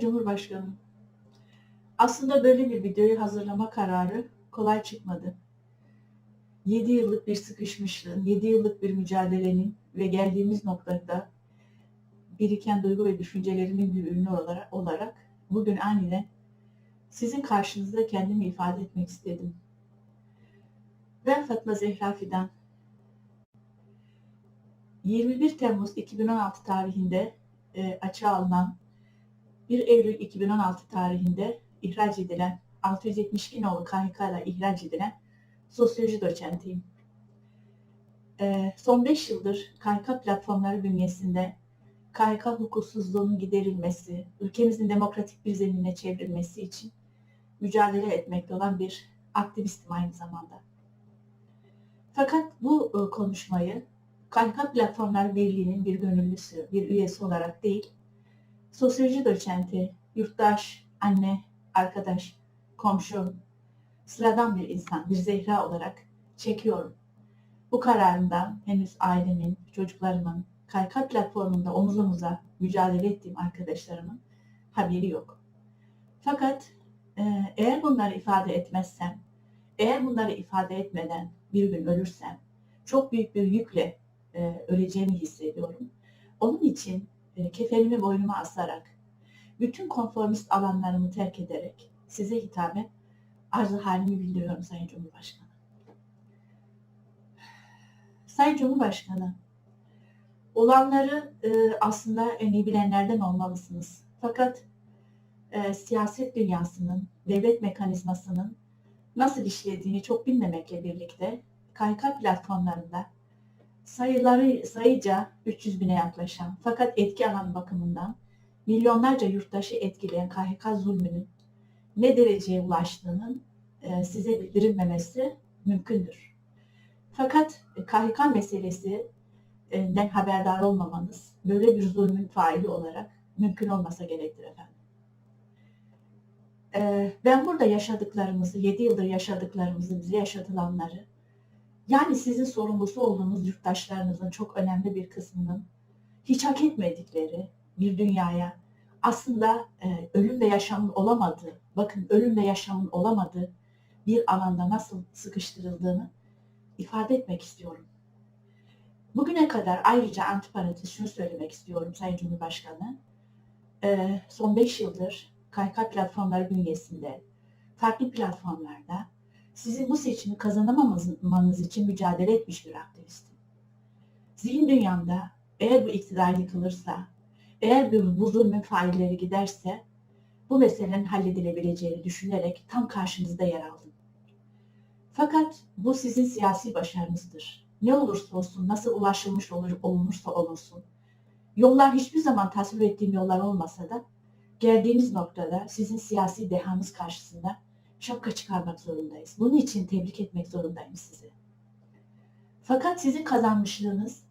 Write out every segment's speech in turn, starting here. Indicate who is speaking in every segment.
Speaker 1: Cumhurbaşkanım, aslında böyle bir videoyu hazırlama kararı kolay çıkmadı. 7 yıllık bir sıkışmışlığın, 7 yıllık bir mücadelenin ve geldiğimiz noktada biriken duygu ve düşüncelerimin bir ürünü olarak, olarak bugün aniden sizin karşınızda kendimi ifade etmek istedim. Ben Fatma Zehra Fidan. 21 Temmuz 2016 tarihinde e, açığa alınan 1 Eylül 2016 tarihinde ihraç edilen 672 nolu KHK ile ihraç edilen sosyoloji doçentiyim. Ee, son 5 yıldır KHK platformları bünyesinde KHK hukuksuzluğunun giderilmesi, ülkemizin demokratik bir zeminine çevrilmesi için mücadele etmekte olan bir aktivistim aynı zamanda. Fakat bu e, konuşmayı KHK Platformlar Birliği'nin bir gönüllüsü, bir üyesi olarak değil, sosyoloji doçenti, yurttaş, anne, arkadaş, komşu, sıradan bir insan, bir zehra olarak çekiyorum. Bu kararından henüz ailemin, çocuklarımın, KYK platformunda omuz omuza mücadele ettiğim arkadaşlarımın haberi yok. Fakat e, eğer bunları ifade etmezsem, eğer bunları ifade etmeden bir gün ölürsem, çok büyük bir yükle e, öleceğimi hissediyorum. Onun için kefenimi boynuma asarak, bütün konformist alanlarımı terk ederek size hitaben arzu halimi bildiriyorum Sayın Cumhurbaşkanı. Sayın Cumhurbaşkanı, olanları e, aslında en iyi bilenlerden olmalısınız. Fakat e, siyaset dünyasının, devlet mekanizmasının nasıl işlediğini çok bilmemekle birlikte KYK platformlarında sayıları sayıca 300 bine yaklaşan fakat etki alan bakımından milyonlarca yurttaşı etkileyen KHK zulmünün ne dereceye ulaştığının e, size bildirilmemesi mümkündür. Fakat KHK meselesinden haberdar olmamanız böyle bir zulmün faili olarak mümkün olmasa gerektir efendim. E, ben burada yaşadıklarımızı, 7 yıldır yaşadıklarımızı, bize yaşatılanları, yani sizin sorumlusu olduğunuz yurttaşlarınızın çok önemli bir kısmının hiç hak etmedikleri bir dünyaya aslında e, ölüm ve yaşamın olamadığı, bakın ölüm ve yaşamın olamadığı bir alanda nasıl sıkıştırıldığını ifade etmek istiyorum. Bugüne kadar ayrıca antiparantez şunu söylemek istiyorum Sayın Cumhurbaşkanı. E, son 5 yıldır KYK platformları bünyesinde, farklı platformlarda sizin bu seçimi kazanamamanız için mücadele etmiş bir aktivistim. Zihin dünyamda eğer bu iktidar yıkılırsa, eğer bu, bu zulmün failleri giderse bu meselenin halledilebileceğini düşünerek tam karşınızda yer aldım. Fakat bu sizin siyasi başarınızdır. Ne olursa olsun, nasıl ulaşılmış olur, olunursa olunsun. Yollar hiçbir zaman tasvir ettiğim yollar olmasa da geldiğimiz noktada sizin siyasi dehanız karşısında şapka çıkarmak zorundayız. Bunun için tebrik etmek zorundayım sizi. Fakat sizin kazanmışlığınız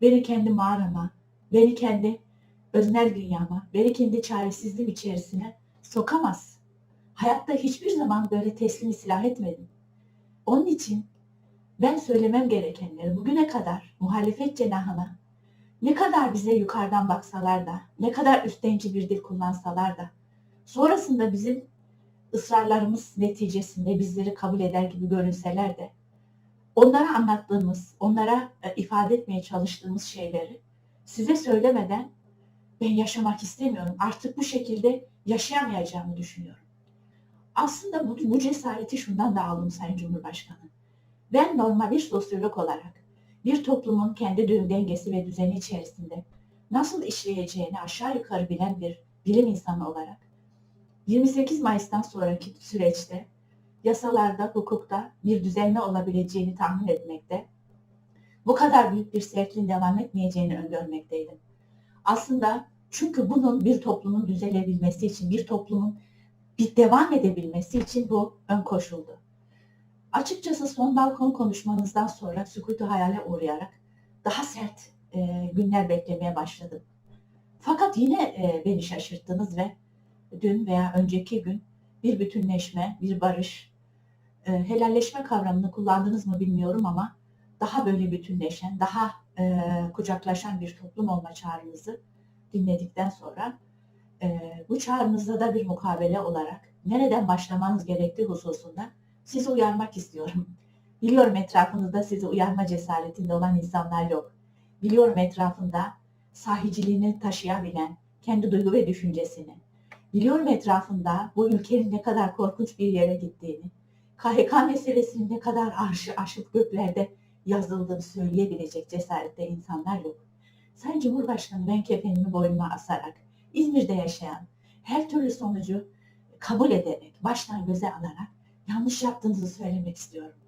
Speaker 1: beni kendi mağarama, beni kendi öznel dünyama, beni kendi çaresizliğim içerisine sokamaz. Hayatta hiçbir zaman böyle teslim silah etmedim. Onun için ben söylemem gerekenleri bugüne kadar muhalefet cenahına ne kadar bize yukarıdan baksalar da, ne kadar üsttenci bir dil kullansalar da, sonrasında bizim ısrarlarımız neticesinde bizleri kabul eder gibi görünseler de, onlara anlattığımız, onlara e, ifade etmeye çalıştığımız şeyleri size söylemeden ben yaşamak istemiyorum. Artık bu şekilde yaşayamayacağımı düşünüyorum. Aslında bu, bu cesareti şundan da aldım Sayın Cumhurbaşkanı. Ben normal bir sosyolog olarak bir toplumun kendi dengesi ve düzeni içerisinde nasıl işleyeceğini aşağı yukarı bilen bir bilim insanı olarak 28 Mayıs'tan sonraki süreçte yasalarda, hukukta bir düzenli olabileceğini tahmin etmekte, bu kadar büyük bir sertliğin devam etmeyeceğini öngörmekteydim. Aslında çünkü bunun bir toplumun düzelebilmesi için, bir toplumun bir devam edebilmesi için bu ön koşuldu. Açıkçası son balkon konuşmanızdan sonra sükutu hayale uğrayarak daha sert e, günler beklemeye başladım. Fakat yine e, beni şaşırttınız ve dün veya önceki gün bir bütünleşme, bir barış, e, helalleşme kavramını kullandınız mı bilmiyorum ama daha böyle bütünleşen, daha e, kucaklaşan bir toplum olma çağrınızı dinledikten sonra e, bu çağrınızda da bir mukabele olarak nereden başlamanız gerektiği hususunda sizi uyarmak istiyorum. Biliyorum etrafınızda sizi uyarma cesaretinde olan insanlar yok. Biliyorum etrafında sahiciliğini taşıyabilen, kendi duygu ve düşüncesini. Biliyorum etrafında bu ülkenin ne kadar korkunç bir yere gittiğini, KHK meselesinin ne kadar arşı aşıp göklerde yazıldığını söyleyebilecek cesarette insanlar yok. Sayın Cumhurbaşkanı ben kefenimi boynuma asarak İzmir'de yaşayan her türlü sonucu kabul ederek, baştan göze alarak yanlış yaptığınızı söylemek istiyorum.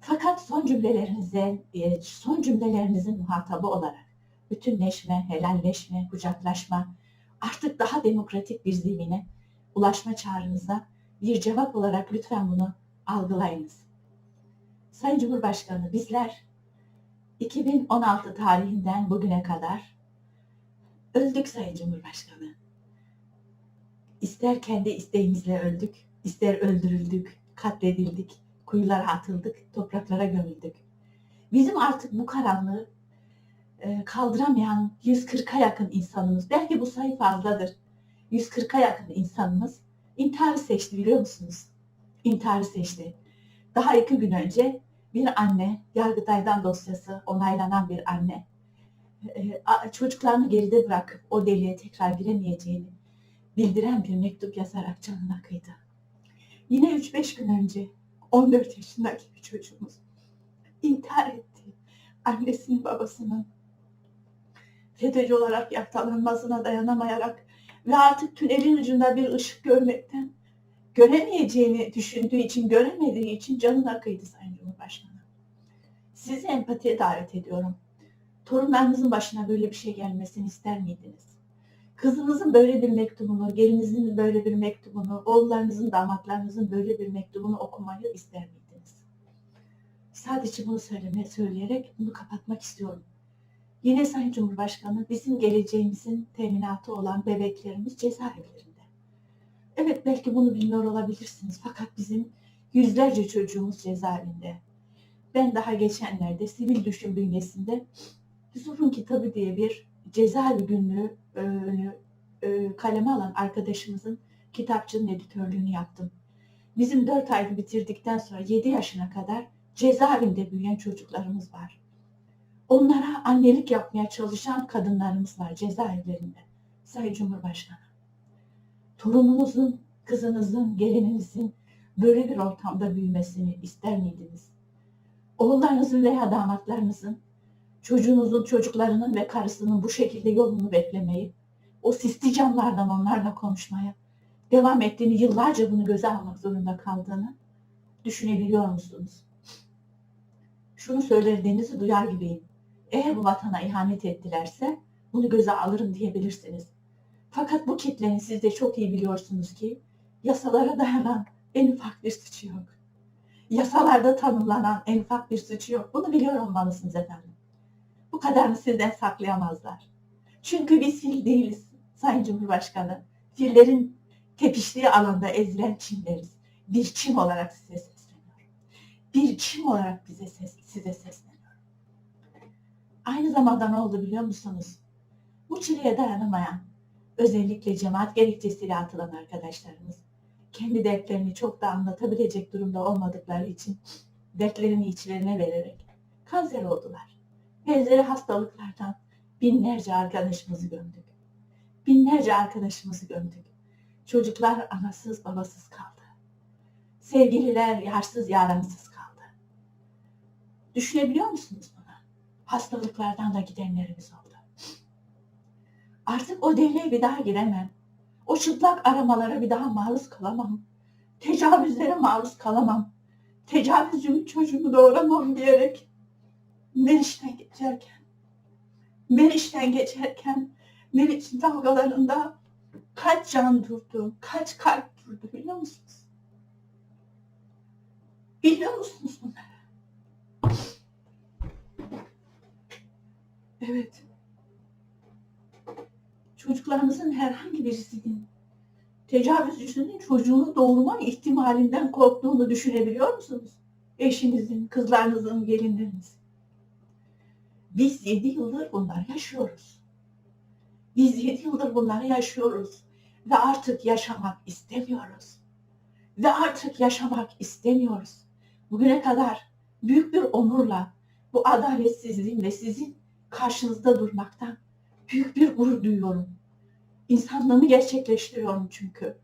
Speaker 1: Fakat son cümlelerinize, e, son cümlelerinizin muhatabı olarak bütünleşme, helalleşme, kucaklaşma, artık daha demokratik bir zemine ulaşma çağrınıza bir cevap olarak lütfen bunu algılayınız. Sayın Cumhurbaşkanı bizler 2016 tarihinden bugüne kadar öldük Sayın Cumhurbaşkanı. İster kendi isteğimizle öldük, ister öldürüldük, katledildik, kuyulara atıldık, topraklara gömüldük. Bizim artık bu karanlığı kaldıramayan 140'a yakın insanımız, belki bu sayı fazladır, 140'a yakın insanımız intiharı seçti biliyor musunuz? İntiharı seçti. Daha iki gün önce bir anne, Yargıtay'dan dosyası onaylanan bir anne, e, çocuklarını geride bırakıp o deliğe tekrar giremeyeceğini bildiren bir mektup yazarak canına kıydı. Yine 3-5 gün önce 14 yaşındaki bir çocuğumuz intihar etti. Annesinin babasının FETÖ'cü olarak yaftalanmasına dayanamayarak ve artık tünelin ucunda bir ışık görmekten göremeyeceğini düşündüğü için, göremediği için canına kıydı Sayın Cumhurbaşkanı. Sizi empatiye davet ediyorum. Torunlarınızın başına böyle bir şey gelmesini ister miydiniz? Kızınızın böyle bir mektubunu, gelinizin böyle bir mektubunu, oğullarınızın, damatlarınızın böyle bir mektubunu okumayı ister miydiniz? Sadece bunu söyleme, söyleyerek bunu kapatmak istiyorum. Yine Sayın Cumhurbaşkanı bizim geleceğimizin teminatı olan bebeklerimiz cezaevlerinde. Evet belki bunu bilmiyor olabilirsiniz fakat bizim yüzlerce çocuğumuz cezaevinde. Ben daha geçenlerde sivil düşün bünyesinde Yusuf'un kitabı diye bir cezaevi günlüğü e, e, kaleme alan arkadaşımızın kitapçının editörlüğünü yaptım. Bizim 4 ayını bitirdikten sonra 7 yaşına kadar cezaevinde büyüyen çocuklarımız var. Onlara annelik yapmaya çalışan kadınlarımız var cezaevlerinde. Sayın Cumhurbaşkanı. Torununuzun, kızınızın, gelininizin böyle bir ortamda büyümesini ister miydiniz? Oğullarınızın veya damatlarınızın, çocuğunuzun, çocuklarının ve karısının bu şekilde yolunu beklemeyi, o sisli camlardan onlarla konuşmaya devam ettiğini, yıllarca bunu göze almak zorunda kaldığını düşünebiliyor musunuz? Şunu söylediğinizi duyar gibiyim. Eğer bu vatana ihanet ettilerse bunu göze alırım diyebilirsiniz. Fakat bu kitlenin siz de çok iyi biliyorsunuz ki yasalara dayanan en ufak bir suçu yok. Yasalarda tanımlanan en ufak bir suçu yok. Bunu biliyor olmalısınız efendim. Bu kadarını sizden saklayamazlar. Çünkü biz fil değiliz Sayın Cumhurbaşkanı. Fillerin tepiştiği alanda ezilen çimleriz. Bir çim olarak size sesleniyorum. Bir çim olarak bize ses, size sesleniyorum. Aynı zamanda ne oldu biliyor musunuz? Bu çileye dayanamayan, özellikle cemaat gerekçesiyle atılan arkadaşlarımız, kendi dertlerini çok da anlatabilecek durumda olmadıkları için dertlerini içlerine vererek kanser oldular. Benzeri hastalıklardan binlerce arkadaşımızı gömdük. Binlerce arkadaşımızı gömdük. Çocuklar anasız babasız kaldı. Sevgililer yarsız yaransız kaldı. Düşünebiliyor musunuz? Hastalıklardan da gidenlerimiz oldu. Artık o deliğe bir daha giremem. O çıplak aramalara bir daha maruz kalamam. Tecavüzlere maruz kalamam. Tecavüzcümün çocuğumu doğuramam diyerek Meriç'ten geçerken Meriç'ten geçerken Meriç dalgalarında kaç can durdu, kaç kalp durdu biliyor musunuz? Biliyor musunuz bunları? Evet. Çocuklarımızın herhangi birisinin tecavüzcüsünün çocuğunu doğurma ihtimalinden korktuğunu düşünebiliyor musunuz? Eşinizin, kızlarınızın, gelinlerinizin. Biz yedi yıldır bunlar yaşıyoruz. Biz yedi yıldır bunları yaşıyoruz ve artık yaşamak istemiyoruz. Ve artık yaşamak istemiyoruz. Bugüne kadar büyük bir onurla bu adaletsizliğin sizin karşınızda durmaktan büyük bir gurur duyuyorum. İnsanlığımı gerçekleştiriyorum çünkü.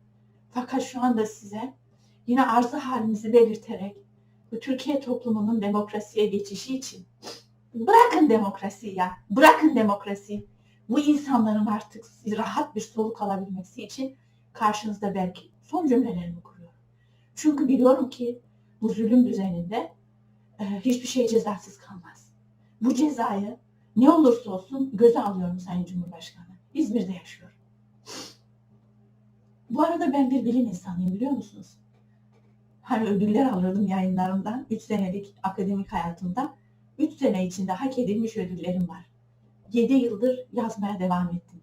Speaker 1: Fakat şu anda size yine arzu halinizi belirterek bu Türkiye toplumunun demokrasiye geçişi için bırakın demokrasiyi ya, bırakın demokrasiyi. Bu insanların artık rahat bir soluk alabilmesi için karşınızda belki son cümlelerimi kuruyorum. Çünkü biliyorum ki bu zulüm düzeninde e, hiçbir şey cezasız kalmaz. Bu cezayı ne olursa olsun göze alıyorum Sayın Cumhurbaşkanı. İzmir'de yaşıyorum. Bu arada ben bir bilim insanıyım biliyor musunuz? Hani ödüller alırdım yayınlarımdan. 3 senelik akademik hayatımda. 3 sene içinde hak edilmiş ödüllerim var. 7 yıldır yazmaya devam ettim.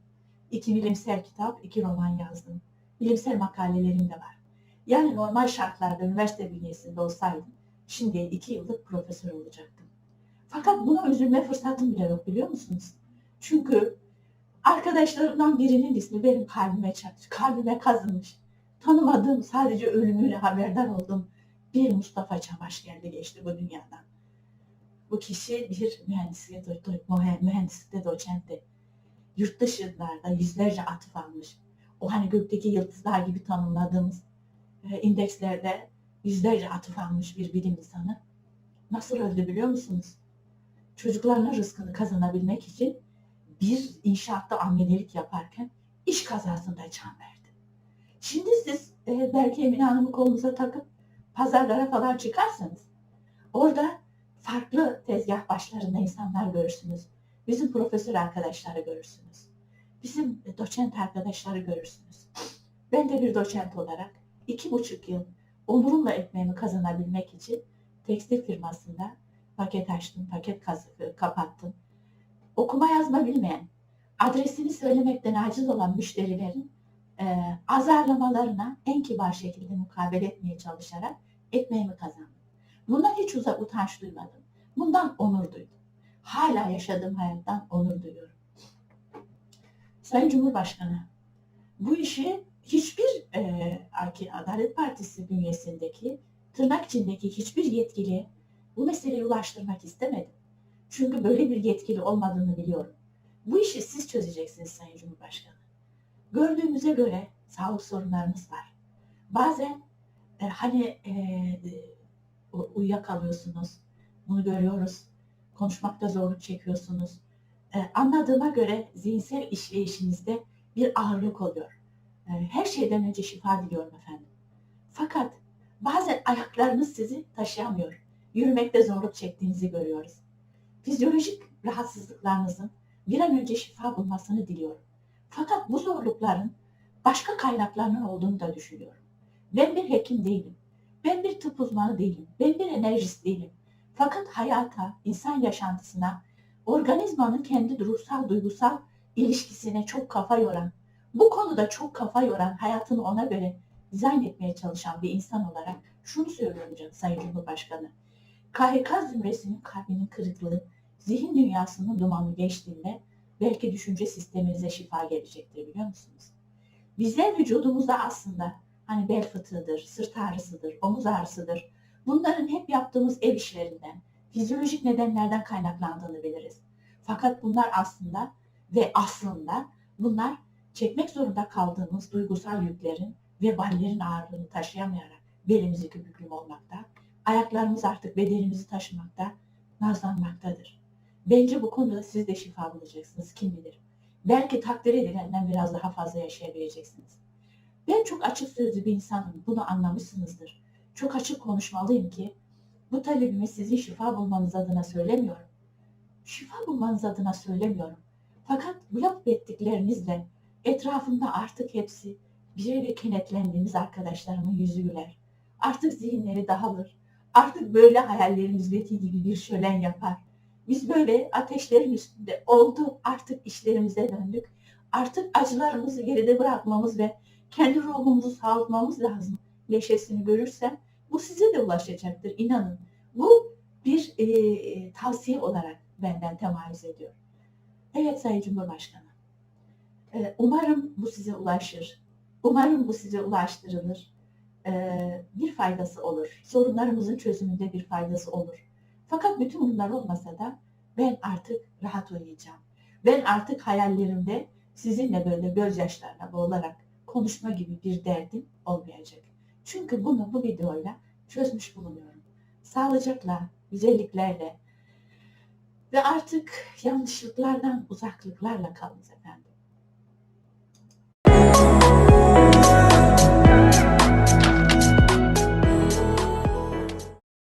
Speaker 1: 2 bilimsel kitap, 2 roman yazdım. Bilimsel makalelerim de var. Yani normal şartlarda üniversite bünyesinde olsaydım şimdi 2 yıllık profesör olacaktım. Fakat buna üzülme fırsatım bile yok biliyor musunuz? Çünkü arkadaşlarımdan birinin ismi benim kalbime çarptı, kalbime kazınmış. Tanımadığım, sadece ölümüyle haberdar olduğum bir Mustafa Çamaş geldi geçti bu dünyadan. Bu kişi bir mühendisliğe, mühendislikte doçentti. Yurt dışında yüzlerce atıf almış. O hani gökteki yıldızlar gibi tanımladığımız e, indekslerde yüzlerce atıf almış bir bilim insanı. Nasıl öldü biliyor musunuz? Çocuklarının rızkını kazanabilmek için bir inşaatta amelelik yaparken iş kazasında can verdi. Şimdi siz e, belki Emine Hanım'ı kolunuza takıp pazarlara falan çıkarsanız orada farklı tezgah başlarında insanlar görürsünüz. Bizim profesör arkadaşları görürsünüz. Bizim doçent arkadaşları görürsünüz. Ben de bir doçent olarak iki buçuk yıl onurumla ekmeğimi kazanabilmek için tekstil firmasında paket açtım, paket kapattım. Okuma yazma bilmeyen, adresini söylemekten aciz olan müşterilerin e, azarlamalarına en kibar şekilde mukabele etmeye çalışarak ekmeğimi kazandım. Bundan hiç uzak utanç duymadım. Bundan onur duydum. Hala yaşadığım hayattan onur duyuyorum. Sayın Cumhurbaşkanı, bu işi hiçbir e, Adalet Partisi bünyesindeki tırnak içindeki hiçbir yetkili bu meseleyi ulaştırmak istemedim. Çünkü böyle bir yetkili olmadığını biliyorum. Bu işi siz çözeceksiniz Sayın Cumhurbaşkanı. Gördüğümüze göre sağlık sorunlarınız var. Bazen e, hani e, uyuyakalıyorsunuz. Bunu görüyoruz. Konuşmakta zorluk çekiyorsunuz. E, anladığıma göre zihinsel işleyişinizde bir ağırlık oluyor. E, her şeyden önce şifa diliyorum efendim. Fakat bazen ayaklarınız sizi taşıyamıyor. Yürümekte zorluk çektiğinizi görüyoruz. Fizyolojik rahatsızlıklarınızın bir an önce şifa bulmasını diliyorum. Fakat bu zorlukların başka kaynaklarının olduğunu da düşünüyorum. Ben bir hekim değilim. Ben bir tıp uzmanı değilim. Ben bir enerjist değilim. Fakat hayata, insan yaşantısına, organizmanın kendi ruhsal, duygusal ilişkisine çok kafa yoran, bu konuda çok kafa yoran, hayatını ona göre dizayn etmeye çalışan bir insan olarak şunu söylüyorum canım Sayın Cumhurbaşkanı. KHK zümresinin kalbinin kırıklığı, zihin dünyasının dumanı geçtiğinde belki düşünce sisteminize şifa gelecektir biliyor musunuz? Bizler vücudumuzda aslında hani bel fıtığıdır, sırt ağrısıdır, omuz ağrısıdır. Bunların hep yaptığımız ev işlerinden, fizyolojik nedenlerden kaynaklandığını biliriz. Fakat bunlar aslında ve aslında bunlar çekmek zorunda kaldığımız duygusal yüklerin ve ballerin ağırlığını taşıyamayarak belimizi köpüklüm olmakta, ayaklarımız artık bedenimizi taşımakta, nazlanmaktadır. Bence bu konuda siz de şifa bulacaksınız kim bilir. Belki takdir edilenden biraz daha fazla yaşayabileceksiniz. Ben çok açık sözlü bir insanım. Bunu anlamışsınızdır. Çok açık konuşmalıyım ki bu talebimi sizin şifa bulmanız adına söylemiyorum. Şifa bulmanız adına söylemiyorum. Fakat bu yapıp ettiklerinizle etrafımda artık hepsi bir kenetlendiğimiz arkadaşlarımın yüzü. Artık zihinleri dağılır. Artık böyle hayallerimiz Betty gibi bir şölen yapar. Biz böyle ateşlerin üstünde oldu artık işlerimize döndük. Artık acılarımızı geride bırakmamız ve kendi ruhumuzu sağlatmamız lazım. Leşesini görürsem bu size de ulaşacaktır inanın. Bu bir e, tavsiye olarak benden temayüz ediyor. Evet Sayın Cumhurbaşkanı. Ee, Umarım bu size ulaşır. Umarım bu size ulaştırılır. Ee, Bir faydası olur. Sorunlarımızın çözümünde bir faydası olur. Fakat bütün bunlar olmasa da ben artık rahat uyuyacağım. Ben artık hayallerimde sizinle böyle gözyaşlarına boğularak konuşma gibi bir derdim olmayacak. Çünkü bunu bu videoyla çözmüş bulunuyorum. Sağlıcakla, güzelliklerle ve artık yanlışlıklardan uzaklıklarla kalınız efendim.